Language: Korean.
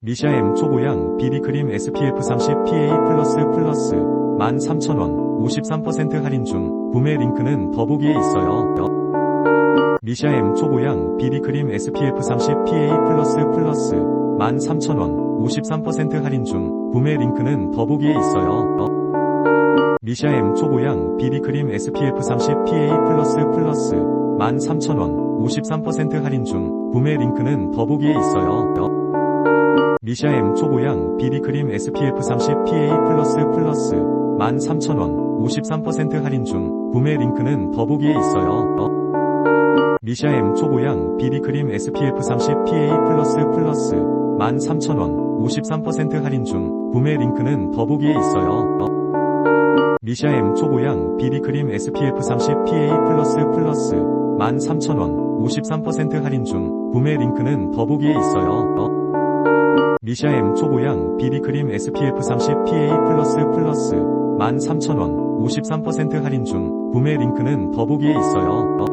미샤 M 초보양 비비크림 SPF 30 PA+++ 13,000원 53% 할인 중 구매 링크는 더보기에 있어요. 미샤 M 초보양 비비크림 SPF 30 PA+++ 13,000원 53% 할인 중 구매 링크는 더보기에 있어요. 미샤 M 초보양 비비크림 SPF 30 PA+++ 13,000원 53% 할인 중 구매 링크는 더보기에 있어요. 미샤 M 초보양 비비크림 SPF 30 PA+++ 13,000원 53% 할인 중 구매 링크는 더보기에 있어요. 미샤 M 초보양 비비크림 SPF 30 PA++ 13,000원 53% 할인 중 구매 링크는 더보기에 있어요. 미샤 M 초보양 비비크림 SPF 30 PA++ 13,000원 53% 할인 중 구매 링크는 더보기에 있어요. 미샤 M 초보양 비비크림 SPF 30 PA++ 13,000원 53% 할인 중 구매 링크는 더보기에 있어요.